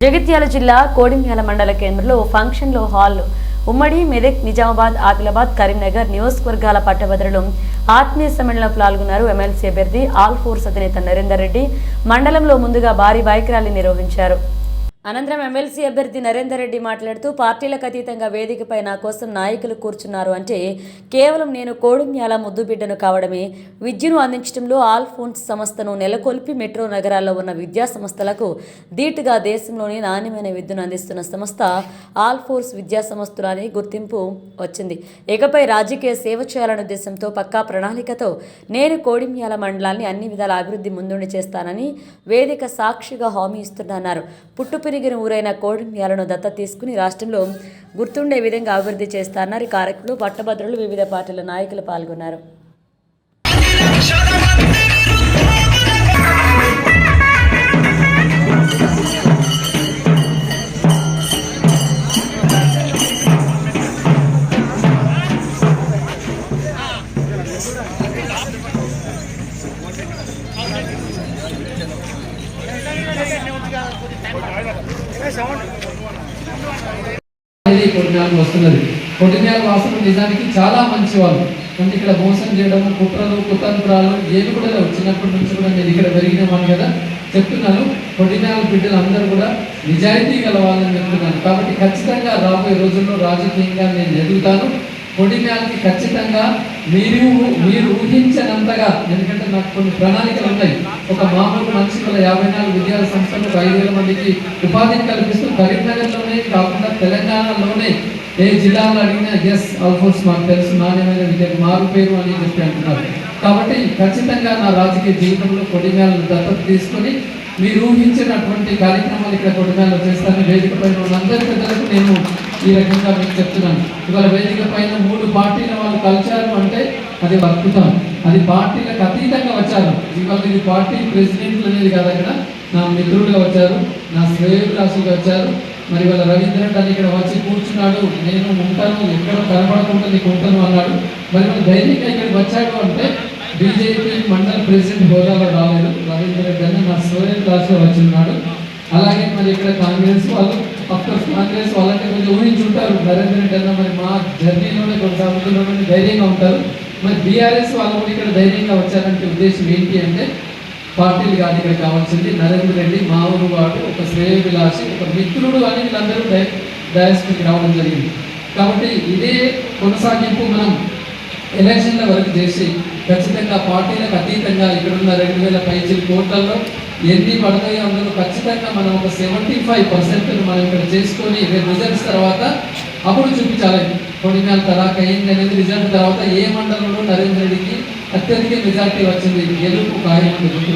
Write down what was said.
జగిత్యాల జిల్లా కోడింగ్యాల మండల కేంద్రంలో ఫంక్షన్లో హాల్ ఉమ్మడి మెదక్ నిజామాబాద్ ఆదిలాబాద్ కరీంనగర్ నియోజకవర్గాల పట్టభద్రులు ఆత్మీయ సమ్మేళనంలో పాల్గొన్నారు. ఎమ్మెల్సీ అభ్యర్థి ఆల్ ఫోర్స్ అధినేత నరేందర్ రెడ్డి మండలంలో ముందుగా భారీ బైక్ ర్యాలీ నిర్వహించారు. అనంతరం ఎమ్మెల్సీ అభ్యర్థి నరేందర్ రెడ్డి మాట్లాడుతూ పార్టీలకు అతీతంగా వేదికపై నా కోసం నాయకులు కూర్చున్నారు అంటే కేవలం నేను కోడుమ్యాల ముద్దుబిడ్డను కావడమే. విద్యను అందించడంలో ఆల్ ఫోన్స్ సంస్థను నెలకొల్పి మెట్రో నగరాల్లో ఉన్న విద్యా సంస్థలకు ధీటుగా దేశంలోని నాణ్యమైన విద్యను అందిస్తున్న సంస్థ ఆల్ ఫోర్స్ విద్యా సంస్థలు అని గుర్తింపు వచ్చింది. ఇకపై రాజకీయ సేవ చేయాలనే ఉద్దేశంతో పక్కా ప్రణాళికతో నేను కోడిమ్యాల మండలాన్ని అన్ని విధాల అభివృద్ధి ముందుండి చేస్తానని వేదిక సాక్షిగా హామీ ఇస్తున్నారు పుట్టుపిరి పెరిగిన ఊరైన కోడిన్యాలను దత్త తీసుకుని రాష్ట్రంలో గుర్తుండే విధంగా అభివృద్ధి చేస్తారన్నారు ఈ కార్యక్రమంలో పట్టభద్రులు వివిధ పార్టీల నాయకులు పాల్గొన్నారు. కొట్టినాలు వస్తున్నది. కొట్టినాల వాసులు నిజానికి చాలా మంచి వాళ్ళు అంటే ఇక్కడ మోసం చేయడము కుట్రలు కుతంత్రాలు ఏవి కూడా లేవు. చిన్నప్పటి నుంచి కూడా నేను ఇక్కడ పెరిగినామని కదా. చెప్తున్నాను కొట్టినాల బిడ్డలు అందరూ కూడా నిజాయితీ గల వాళ్ళని చెప్తున్నాను కాబట్టి ఖచ్చితంగా రాబోయే రోజుల్లో రాజకీయంగా నేను ఎదుగుతాను. కొడిమ్యాలకి ఖచ్చితంగా మీరు మీరు ఊహించనంతగా ఎందుకంటే నాకు కొన్ని ప్రణాళికలు ఉన్నాయి. ఒక మామూలు మనిషి గల యాభై నాలుగు విద్యా సంస్థలు ఐదు వేల మందికి ఉపాధిని కల్పిస్తూ కరీంనగర్లోనే కాకుండా తెలంగాణలోనే ఏ జిల్లాలో అడిగినా ఎస్ ఆల్ఫోర్స్ మాకు తెలుసు నాణ్యమైన విద్యకు మారు పేరు అని చెప్పి అంటున్నారు. కాబట్టి ఖచ్చితంగా నా రాజకీయ జీవితంలో కొడిమేలను దత్తత తీసుకొని మీరు ఊహించినటువంటి కార్యక్రమాలు ఇక్కడ కొడిమేలలో చేస్తాను వేదిక పైన ఉన్న అందరి పెద్దలకు నేను ఈ రకంగా మీకు చెప్తున్నాను. ఇవాళ వేదిక పైన మూడు పార్టీల వాళ్ళు కలిశారు అంటే అది అద్భుతం. అది పార్టీలకు అతీతంగా వచ్చారు. ఇవాళ ఇది పార్టీ ప్రెసిడెంట్ అనేది కాదు అక్కడ. నా మిత్రులుగా వచ్చారు. నా శ్రేయురాశులుగా వచ్చారు. మరి వాళ్ళ రవీంద్ర అని ఇక్కడ వచ్చి కూర్చున్నాడు. నేను ఉంటాను ఎక్కడ కనపడకుండా నీకు ఉంటాను అన్నాడు. మరి మన ధైర్యంగా ఇక్కడికి వచ్చాడు అంటే బీజేపీ మండల ప్రెసిడెంట్ హోదాలో రాలేదు. రవీంద్ర రెడ్డి అని నా సోయల్ వచ్చిన్నాడు అలాగే మరి ఇక్కడ కాంగ్రెస్ వాళ్ళు అఫ్కోర్స్ కాంగ్రెస్ వాళ్ళంటే కొంచెం ఊహించుంటారు నరేంద్ర రెడ్డి అన్న మరి మా జర్నీలోనే కొనసాగుతున్న ధైర్యంగా ఉంటారు. మరి బీఆర్ఎస్ వాళ్ళు కూడా ఇక్కడ ధైర్యంగా వచ్చారంటే ఉద్దేశం ఏంటి అంటే పార్టీలు కాదు ఇక్కడ కావాల్సింది నరేంద్ర రెడ్డి మా ఊరు వాడు ఒక శ్రేయ విలాసి ఒక మిత్రుడు అని వీళ్ళందరూ డై డయాస్కి రావడం జరిగింది. కాబట్టి ఇదే కొనసాగింపు మనం ఎలక్షన్ల వరకు చేసి ఖచ్చితంగా పార్టీలకు అతీతంగా ఇక్కడున్న రెండు వేల పైచీల కోట్లలో ఎన్ని పడతాయో అందులో ఖచ్చితంగా మనం ఒక సెవెంటీ ఫైవ్ పర్సెంట్ మనం ఇక్కడ చేసుకొని రిజల్ట్స్ తర్వాత అప్పుడు చూపించాలి. కొన్ని నెలల తర్వాత ఏంటి అనేది రిజల్ట్ తర్వాత ఏ మండలంలో నరేంద్ర రెడ్డికి అత్యధిక మెజార్టీ వచ్చింది? గెలుపు ఖాయం